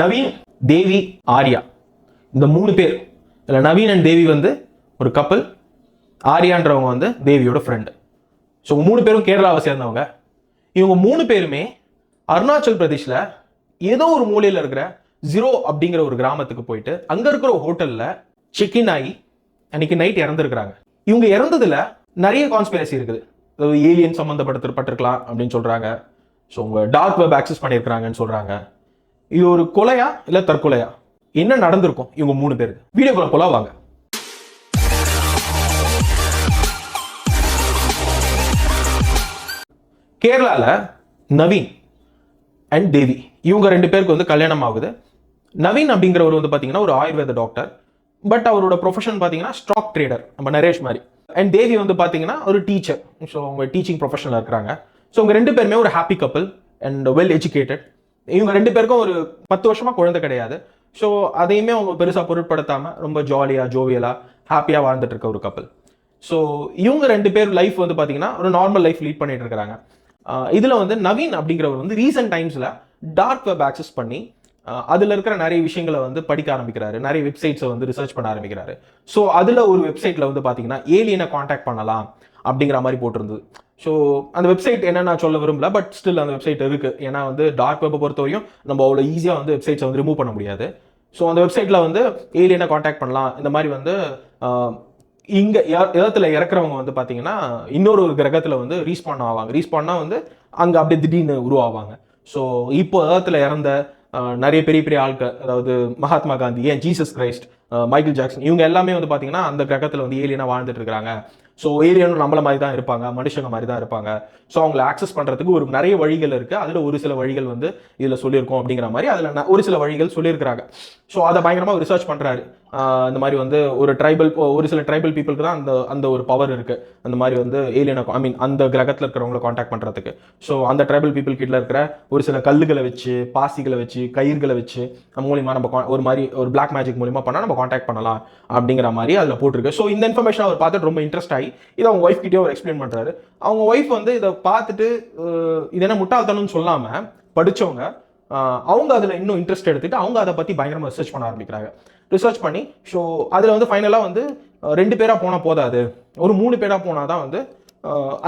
நவீன் தேவி ஆர்யா. இந்த மூணு பேர். இதில் நவீன் அண்ட் தேவி வந்து ஒரு கப்பல் ஆர்யான்றவங்க வந்து தேவியோட ஃப்ரெண்டு ஸோ மூணு பேரும் கேரளாவை சேர்ந்தவங்க. இவங்க மூணு பேருமே அருணாச்சல் பிரதேஷில் ஏதோ ஒரு மூலையில் இருக்கிற ஜீரோ அப்படிங்கிற ஒரு கிராமத்துக்கு போயிட்டு அங்கே இருக்கிற ஒரு ஹோட்டலில் செக்இன் ஆகி அன்னைக்கு நைட் இறந்துருக்குறாங்க. இவங்க இறந்ததில் நிறைய கான்ஸ்பிரசி இருக்குது. அதாவது ஏலியன் சம்மந்தப்படுத்தப்பட்டிருக்கலாம் அப்படின்னு சொல்கிறாங்க ஸோ உங்கள் டார்க் வெப் ஆக்சஸ் பண்ணியிருக்கிறாங்கன்னு சொல்கிறாங்க இது ஒரு கொலையா இல்லை தற்கொலையா? என்ன நடந்திருக்கும் இவங்க மூணு பேருக்கு? வீடியோக்குள்ள போல வாங்க. கேரளால நவீன் அண்ட் தேவி இவங்க ரெண்டு பேருக்கு வந்து கல்யாணம் ஆகுது. நவீன் அப்படிங்கிறவர் வந்து பார்த்தீங்கன்னா ஒரு ஆயுர்வேத டாக்டர் பட் அவரோட ப்ரொஃபஷன் பார்த்தீங்கன்னா ஸ்டாக் ட்ரேடர் நம்ம நரேஷ் மாதிரி. அண்ட் தேவி வந்து பார்த்தீங்கன்னா ஒரு டீச்சர் ஸோ அவங்க டீச்சிங் ப்ரொஃபஷனில் இருக்கிறாங்க. ஸோ அவங்க ரெண்டு பேருமே ஒரு ஹாப்பி கப்பல் அண்ட் வெல் எஜுகேட்டட் இவங்க ரெண்டு பேருக்கும் ஒரு பத்து வருஷமா குழந்தை கிடையாது. ஸோ அதையுமே அவங்க பெருசாக பொருட்படுத்தாம ரொம்ப ஜாலியாக ஜோவியலாக ஹாப்பியாக வாழ்ந்துட்டு இருக்க ஒரு கப்பல் ஸோ இவங்க ரெண்டு பேர் லைஃப் வந்து பார்த்தீங்கன்னா ஒரு நார்மல் லைஃப் லீட் பண்ணிட்டு இருக்கிறாங்க இதில் வந்து நவீன் அப்படிங்கிறவர் வந்து ரீசெண்ட் டைம்ஸில் டார்க் வெப் ஆக்சஸ் பண்ணி அதில் இருக்கிற நிறைய விஷயங்களை வந்து படிக்க ஆரம்பிக்கிறாரு. நிறைய வெப்சைட்ஸை வந்து ரிசர்ச் பண்ண ஆரம்பிக்கிறாரு. ஸோ அதில் ஒரு வெப்சைட்டில் வந்து பார்த்தீங்கன்னா ஏலியனை காண்டாக்ட் பண்ணலாம் அப்படிங்கிற மாதிரி போட்டிருந்தது. ஸோ அந்த வெப்சைட் என்ன நான் சொல்ல விரும்பல பட் ஸ்டில் அந்த வெப்சைட் இருக்குது ஏன்னா வந்து டார்க் வெப்பை பொறுத்தவரையும் நம்ம அவ்வளோ ஈஸியாக வந்து வெப்சைட்ஸை வந்து ரிமூவ் பண்ண முடியாது. ஸோ அந்த வெப்சைட்டில் வந்து ஏலியனை காண்டாக்ட் பண்ணலாம். இந்த மாதிரி வந்து இங்கே இடத்துல இறக்குறவங்க வந்து பார்த்தீங்கன்னா இன்னொரு ஒரு கிரகத்தில் வந்து ரீஸ்பான் ஆவாங்க. ரீஸ்பாண்ட்னா வந்து அங்கே அப்படியே திடீர்னு உருவாவாங்க. ஸோ இப்போ இடத்துல இறந்த நிறைய பெரிய பெரிய ஆட்கள் அதாவது மகாத்மா காந்தி ஏன்? ஜீசஸ் கிரைஸ்ட் மைக்கேல் ஜாக்சன் இவங்க எல்லாமே வந்து பார்த்தீங்கன்னா அந்த கிரகத்தில் வந்து ஏலியனா வாழ்ந்துட்டு இருக்கிறாங்க ஸோ ஏலியனும் நம்மள மாதிரி தான் இருப்பாங்க மனுஷங்க மாதிரி தான் இருப்பாங்க. ஸோ அவங்கள ஆக்சஸ் பண்ணுறதுக்கு ஒரு நிறைய வழிகள் இருக்குது அதில் ஒரு சில வழிகள் வந்து இதில் சொல்லியிருக்கோம் அப்படிங்கிற மாதிரி அதில் ஒரு சில வழிகள் சொல்லியிருக்கிறாங்க. ஸோ அதை பயங்கரமாக ரிசர்ச் பண்ணுறாரு இந்த மாதிரி வந்து ஒரு ட்ரைபல் ஒரு சில ட்ரைபல் பீப்புளுக்கு தான் அந்த அந்த ஒரு பவர் இருக்குது அந்த மாதிரி வந்து ஏலியனை ஐ மீன் அந்த கிரகத்தில் இருக்கிறவங்கள காண்டாக்ட் பண்ணுறதுக்கு ஸோ அந்த ட்ரைபல் பீப்புள் கிட்ட இருக்கிற ஒரு சில கல்லுகளை வச்சு பாசிகளை வச்சு கயிர்களை வச்சு மூலியமா நம்ம ஒரு மாதிரி ஒரு பிளாக் மேஜிக் மூலிமா பண்ணால் நம்ம காண்டாக்ட் பண்ணலாம் அப்படிங்கிற மாதிரி அதில் போட்டிருக்கு. ஸோ இந்த இன்ஃபர்மேஷன் அவர் பார்த்துட்டு ரொம்ப இன்ட்ரெஸ்ட் ஆகி இதை அவங்க ஒய்ஃப் கிட்டே அவர் எக்ஸ்பிளைன் பண்ணுறாரு அவங்க ஒய்ஃப் வந்து இதை பார்த்துட்டு இது என்ன முட்டாள்தனம்னு சொல்லாமல் படிச்சவங்க அவங்க அதில் இன்னும் இன்ட்ரெஸ்ட் எடுத்துகிட்டு அவங்க அதை பற்றி பயங்கரமாக ரிசர்ச் பண்ண ஆரம்பிக்கிறாங்க. ரிசர்ச் பண்ணி ஸோ அதில் வந்து ஃபைனலாக வந்து ரெண்டு பேராக போனால் போதாது. ஒரு மூணு பேராக போனால் தான் வந்து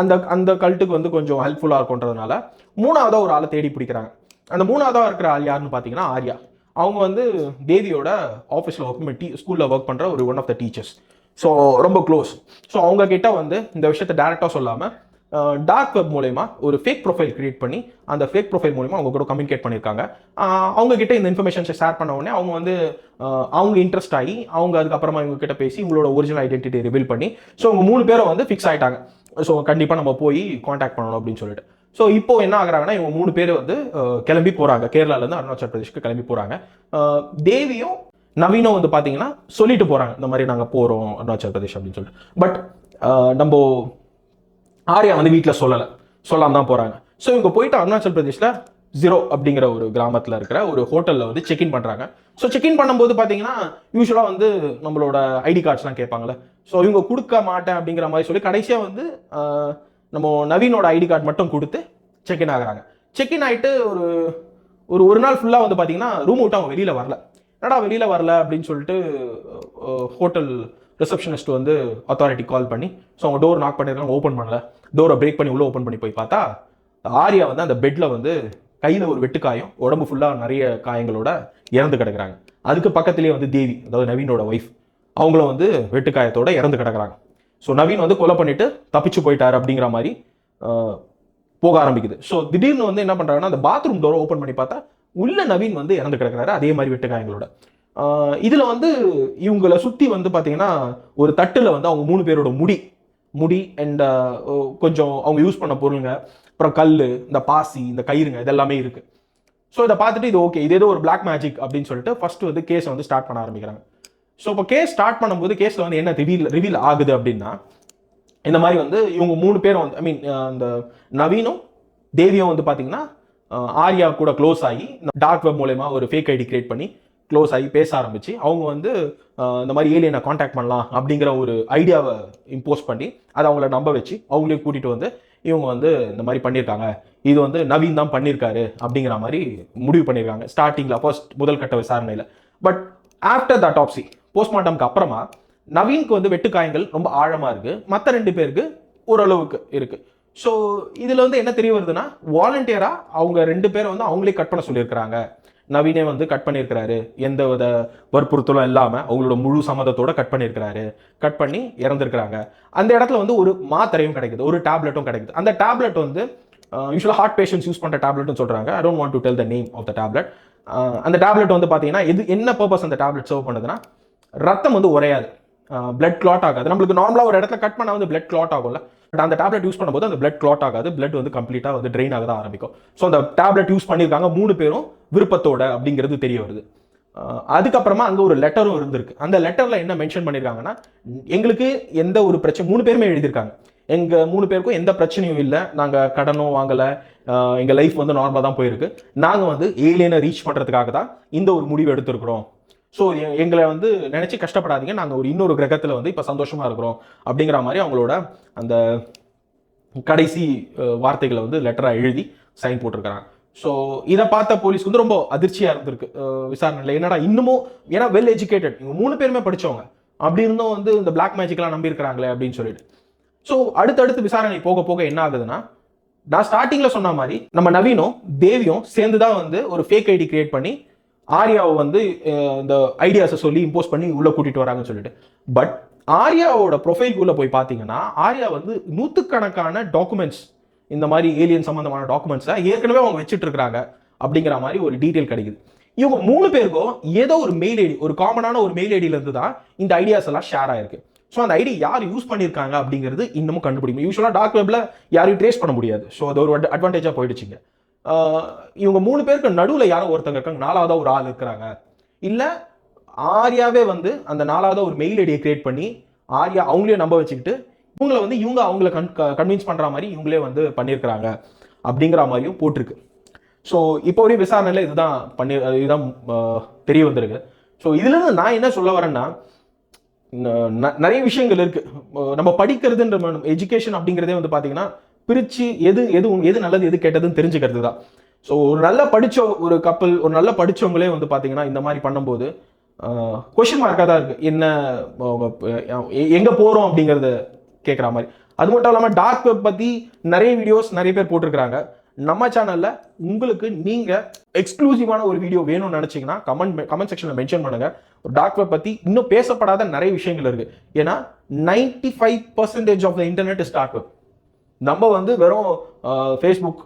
அந்த அந்த கல்ட்டுக்கு வந்து கொஞ்சம் ஹெல்ப்ஃபுல்லாக இருக்கும்ன்றதுனால மூணாவதாக ஒரு ஆளை தேடி பிடிக்கிறாங்க. அந்த மூணாவதாக இருக்கிற ஆள் யாருன்னு பார்த்தீங்கன்னா ஆர்யா. அவங்க வந்து தேவியோட ஆஃபீஸில் ஒர்க் பண்ணி டீ ஸ்கூலில் ஒர்க் பண்ணுற ஒரு one of the teachers so ரொம்ப க்ளோஸ் ஸோ அவங்க கிட்ட வந்து இந்த விஷயத்த டேரெக்டாக சொல்லாமல் டார்க் வெப் மூலயமா ஒரு ஃபேக் ப்ரொஃபைல் கிரியேட் பண்ணி அந்த ஃபேக் ப்ரொஃபைல் மூலயமா அவங்க கூட கம்யூனிகேட் பண்ணியிருக்காங்க. அவங்கக்கிட்ட அவங்க கிட்ட இந்த இன்ஃபர்மேஷன்ஸை ஷேர் பண்ண உடனே அவங்க வந்து அவங்க இன்ட்ரெஸ்ட் ஆகி அவங்க அதுக்கப்புறமா இவங்க கிட்ட பேசி உங்களோட ஒரிஜினல் ஐடென்டிட்டி ரிவீல் பண்ணி ஸோ அவங்க மூணு பேரும் வந்து ஃபிக்ஸ் ஆகிட்டாங்க ஸோ கண்டிப்பாக நம்ம போய் காண்டாக்ட் பண்ணணும் அப்படின்னு சொல்லிட்டு. ஸோ இப்போ என்ன ஆகுறாங்கன்னா இவங்க மூணு பேர் வந்து கிளம்பி போகிறாங்க கேரளாலேருந்து அருணாச்சல் பிரதேஷ்க்கு கிளம்பி போகிறாங்க தேவியும் நவீனும் வந்து பார்த்தீங்கன்னா சொல்லிட்டு போகிறாங்க இந்த மாதிரி நாங்கள் போகிறோம் அருணாச்சல் பிரதேஷ் அப்படின்னு சொல்லிட்டு. பட் நம்ம ஆர்யா வந்து வீட்டில் சொல்லலை. சொல்லாம தான் போகிறாங்க ஸோ இவங்க போயிட்டு அருணாச்சல் பிரதேஷில் ஜீரோ அப்படிங்கிற ஒரு கிராமத்தில் இருக்கிற ஒரு ஹோட்டலில் வந்து செக்இன் பண்ணுறாங்க ஸோ செக்இன் பண்ணும்போது பார்த்தீங்கன்னா யூஸ்வலாக வந்து நம்மளோட ஐடி கார்ட்ஸ்லாம் கேட்பாங்கல்ல. ஸோ இவங்க கொடுக்க மாட்டேன் அப்படிங்கிற மாதிரி சொல்லி கடைசியாக வந்து நம்ம நவீனோட ஐடி கார்டு மட்டும் கொடுத்து செக்இன் ஆகுறாங்க. செக்இன் ஆகிட்டு ஒரு ஒரு ஒரு நாள் ஃபுல்லாக வந்து பார்த்தீங்கன்னா ரூம் விட்டு அவங்க வெளியில் வரல. என்னடா வெளியில் வரல அப்படின்னு சொல்லிட்டு ஹோட்டல் ரிசப்ஷனிஸ்ட் வந்து அத்தாரிட்டி கால் பண்ணி ஸோ அவங்க டோர் நாக் பண்ணிருக்காங்க ஓப்பன் பண்ணல. டோரை பிரேக் பண்ணி உள்ளே ஓப்பன் பண்ணி போய் பார்த்தா ஆர்யா வந்து அந்த பெட்டில் வந்து கையில் ஒரு வெட்டுக்காயம் உடம்பு ஃபுல்லாக நிறைய காயங்களோட இறந்து கிடக்குறாங்க. அதுக்கு பக்கத்துலேயே வந்து தேவி அதாவது நவீனோட ஒய்ஃப் அவங்களும் வந்து வெட்டுக்காயத்தோட இறந்து கிடக்குறாங்க. ஸோ நவீன் வந்து கொலை பண்ணிட்டு தப்பிச்சு போயிட்டாரு அப்படிங்கிற மாதிரி போக ஆரம்பிக்குது. ஸோ திடீர்னு வந்து என்ன பண்ணுறாங்கன்னா அந்த பாத்ரூம் டோரை ஓப்பன் பண்ணி பார்த்தா உள்ள நவீன் வந்து இறந்து கிடக்குறாரு அதே மாதிரி வெட்டுக்காயங்களோட. இதில் வந்து இவங்களை சுற்றி வந்து பார்த்தீங்கன்னா ஒரு தட்டில் வந்து அவங்க மூணு பேரோட முடி முடி அண்ட் கொஞ்சம் அவங்க யூஸ் பண்ண பொருளுங்க. அப்புறம் கல் இந்த பாசி இந்த கயிறுங்க இதெல்லாமே இருக்குது ஸோ இதை பார்த்துட்டு இது ஓகே இது ஏதோ ஒரு பிளாக் மேஜிக் அப்படின்னு சொல்லிட்டு ஃபர்ஸ்ட் வந்து கேஸை வந்து ஸ்டார்ட் பண்ண ஆரம்பிக்கிறாங்க. ஸோ இப்போ கேஸ் ஸ்டார்ட் பண்ணும்போது கேஸில் வந்து என்ன ரிவீல் ரிவீல் ஆகுது அப்படின்னா இந்த மாதிரி வந்து இவங்க மூணு பேரும் வந்து ஐ மீன் அந்த நவீனும் தேவியும் வந்து பார்த்தீங்கன்னா ஆர்யா கூட க்ளோஸ் ஆகி டார்க் வெப் மூலயமா ஒரு ஃபேக் ஐடி கிரியேட் பண்ணி க்ளோஸ் ஆகி பேச ஆரம்பிச்சு அவங்க வந்து இந்த மாதிரி ஏலியனை காண்டாக்ட் பண்ணலாம் அப்படிங்கிற ஒரு ஐடியாவை இம்போஸ் பண்ணி அதை அவங்கள நம்ப வச்சு அவங்களையும் கூட்டிகிட்டு வந்து இவங்க வந்து இந்த மாதிரி பண்ணியிருக்காங்க இது வந்து நவீன் தான் பண்ணியிருக்காரு அப்படிங்கிற மாதிரி முடிவு பண்ணியிருக்காங்க ஸ்டார்டிங்கில் ஃபர்ஸ்ட் முதல் கட்ட விசாரணையில். பட் ஆஃப்டர் த அட்டாப்சி போஸ்ட்மார்ட்டம்க்கு அப்புறமா நவீனுக்கு வந்து வெட்டுக்காயங்கள் ரொம்ப ஆழமாக இருக்குது மற்ற ரெண்டு பேருக்கு ஓரளவுக்கு இருக்குது ஸோ இதில் வந்து என்ன தெரிய வருதுன்னா வாலண்டியராக அவங்க ரெண்டு பேரை வந்து அவங்களே கட் பண்ண சொல்லியிருக்கிறாங்க. நவீனே வந்து கட் பண்ணியிருக்கிறாரு. எந்த வித வற்புறுத்தலும் இல்லாமல் அவங்களோட முழு சம்மதத்தோட கட் பண்ணியிருக்கிறாரு. கட் பண்ணி இறந்துருக்கிறாங்க. அந்த இடத்துல வந்து ஒரு மாத்திரையும் கிடைக்குது. ஒரு டேப்லெட்டும் கிடைக்குது. அந்த டேப்லெட் வந்து யூஸ்வலாக ஹார்ட் பேஷண்ட்ஸ் யூஸ் பண்ணுற டேப்லெட்னு சொல்கிறாங்க I don't want to tell the name of the tablet அந்த டேப்லெட் வந்து பார்த்தீங்கன்னா எது என்ன பர்பஸ் அந்த டேப்லெட் சர்வ் பண்ணுதுன்னா ரத்தம் வந்து உறையாது. பிளட் கிளாட் ஆகாது. நம்மளுக்கு நார்மலாக ஒரு இடத்துல கட் பண்ணால் வந்து பிளட் கிளாட் ஆகும்ல. அந்த டேப்லெட் யூஸ் பண்ணும்போது அந்த பிளட் கிளாட் ஆகாது பிளட் வந்து கம்ப்ளீட்டாக வந்து ட்ரெயின் ஆக தான் ஆரம்பிக்கும். ஸோ அந்த டேப்லெட் யூஸ் பண்ணியிருக்காங்க மூணு பேரும் விருப்பத்தோட அப்படிங்கிறது தெரிய வருது. அதுக்கப்புறமா அங்கே ஒரு லெட்டரும் இருந்திருக்கு. அந்த லெட்டரில் என்ன மென்ஷன் பண்ணியிருக்காங்கன்னா எங்களுக்கு எந்த ஒரு பிரச்சனை மூணு பேருமே எழுதியிருக்காங்க. எங்கள் மூணு பேருக்கும் எந்த பிரச்சனையும் இல்லை. நாங்கள் கடனும் வாங்கலை. எங்கள் லைஃப் வந்து நார்மலாக தான் போயிருக்கு. நாங்கள் வந்து ஏலியனை ரீச் பண்ணுறதுக்காக தான் இந்த ஒரு முடிவு எடுத்திருக்கிறோம். ஸோ எங்களை வந்து நினச்சி கஷ்டப்படாதீங்க. நாங்கள் ஒரு இன்னொரு கிரகத்தில் வந்து இப்போ சந்தோஷமாக இருக்கிறோம் அப்படிங்கிற மாதிரி அவங்களோட அந்த கடைசி வார்த்தைகளை வந்து லெட்டராக எழுதி சைன் போட்டிருக்கிறாங்க. ஸோ இதை பார்த்த போலீஸ்க்கு வந்து ரொம்ப அதிர்ச்சியாக இருந்திருக்கு. விசாரணையில். என்னடா இன்னமும் ஏன்னா வெல் எஜுகேட்டட் இவங்க மூணு பேருமே படிச்சவங்க. அப்படி இருந்தும் வந்து இந்த பிளாக் மேஜிக்லாம் நம்பியிருக்கிறாங்களே அப்படின்னு சொல்லிட்டு. ஸோ அடுத்தடுத்து விசாரணை போக போக என்ன ஆகுதுன்னா நான் ஸ்டார்டிங்கில் சொன்ன மாதிரி நம்ம நவீனும் தேவியும் சேர்ந்து தான் வந்து ஒரு ஃபேக் ஐடி கிரியேட் பண்ணி ஆர்யாவை வந்து இந்த ஐடியாஸை சொல்லி இம்போஸ் பண்ணி உள்ளே கூட்டிகிட்டு வராங்கன்னு சொல்லிட்டு. பட் ஆர்யாவோட ப்ரொஃபைல்குள்ளே போய் பார்த்தீங்கன்னா ஆர்யா வந்து நூற்றுக்கணக்கான டாக்குமெண்ட்ஸ் இந்த மாதிரி ஏலியன் சம்மந்தமான டாக்குமெண்ட்ஸை ஏற்கனவே அவங்க வச்சுட்டு அப்படிங்கிற மாதிரி ஒரு டீட்டெயில் கிடைக்குது. இவங்க மூணு பேருக்கும் ஏதோ ஒரு மெயில் ஐடி ஒரு காமனான ஒரு மெயில் ஐடியிலேருந்து தான் இந்த ஐடியாஸ் எல்லாம் ஷேர் ஆயிருக்கு. ஸோ அந்த ஐடி யார் யூஸ் பண்ணியிருக்காங்க அப்படிங்கிறது இன்னமும் கண்டுபிடிக்கும் யூஸ்வலாக டார்க் வெப்பில் யாரையும் ட்ரேஸ் பண்ண முடியாது. ஸோ அது ஒரு அட்வான்டேஜாக போயிடுச்சுங்க. இவங்க மூணு பேருக்கு நடுவில் யாரோ ஒருத்தங்க இருக்காங்க. நாலாவதாக ஒரு ஆள் இருக்கிறாங்க. இல்லை ஆர்யாவே வந்து அந்த நாலாவதாக ஒரு மெயில் ஐடியை கிரியேட் பண்ணி ஆர்யா அவங்களையும் நம்ப வச்சுக்கிட்டு இவங்களை வந்து இவங்க அவங்கள கன் கன்வின்ஸ் பண்ணுற மாதிரி இவங்களே வந்து பண்ணியிருக்கிறாங்க அப்படிங்கிற மாதிரியும் போட்டிருக்கு. ஸோ இப்போ வரையும் விசாரணையில் இதுதான் பண்ணி இதுதான் தெரிய வந்திருக்கு. ஸோ இதுலேருந்து நான் என்ன சொல்ல வரேன்னா ந- ந- நிறைய விஷயங்கள் இருக்குது நம்ம படிக்கிறதுன்ற எஜுகேஷன் அப்படிங்கிறதே வந்து பார்த்தீங்கன்னா பிரித்து எது எது எது நல்லது எது கெட்டதுன்னு தெரிஞ்சுக்கிறது தான் ஸோ ஒரு நல்ல படித்த ஒரு கப்பல் ஒரு நல்ல படித்தவங்களே வந்து பார்த்தீங்கன்னா இந்த மாதிரி பண்ணும்போது கொஷின் மார்க்காக தான் இருக்குது என்ன எங்கே போகிறோம் அப்படிங்கிறத அப்படிங்கறத கேட்குற மாதிரி. அது மட்டும் இல்லாமல் டார்க் வெப் பற்றி நிறைய வீடியோஸ் நிறைய பேர் போட்டிருக்கிறாங்க. நம்ம சேனலில் உங்களுக்கு நீங்கள் எக்ஸ்க்ளூசிவான ஒரு வீடியோ வேணும்னு நினச்சிங்கன்னா கமெண்ட் கமெண்ட் செக்ஷனில் மென்ஷன் பண்ணுங்கள் ஒரு டார்க் வெப் பற்றி இன்னும் பேசப்படாத நிறைய விஷயங்கள் இருக்குது ஏன்னா 95% five percentage of the internet is dark web நம்ம வந்து வெறும் ஃபேஸ்புக்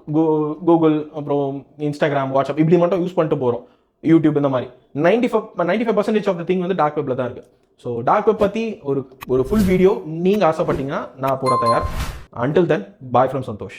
கூகுள் அப்புறம் இன்ஸ்டாகிராம் வாட்ஸ்அப் இப்படி மட்டும் யூஸ் பண்ணிட்டு போகிறோம் யூடியூப் இந்த மாதிரி. Ninety five ninety five percentage of the thing வந்து டார்க் வெப்பில் தான் இருக்குது ஸோ டார்க் வெப் பற்றி ஒரு ஒரு ஃபுல் வீடியோ நீங்கள் ஆசைப்பட்டீங்கன்னா நான் போட தயார். Until then bye from Santhosh